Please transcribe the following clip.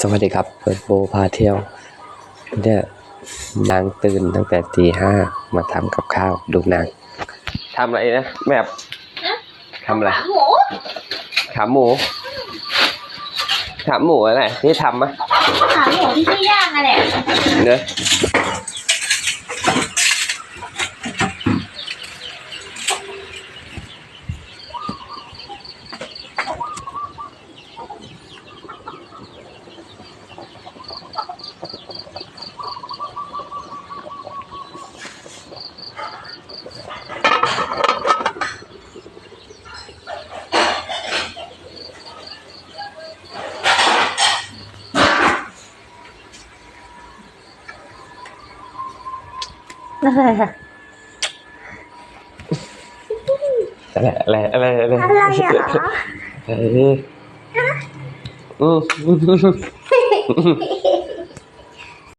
สวัสดีครับ เปิดโบพาเที่ยวเนี่ยนางตื่นตั้งแต่ตีห้ามาทำกับข้าวดูนางทำอะไรนะแบบทำอะไรหมูขาหมูขาหมูอะไรที่ทำมะขาหมูที่พี่ย่างอะแหละเนอะ อะไรอะไรอะไรอะไรอะไรอะเอออืม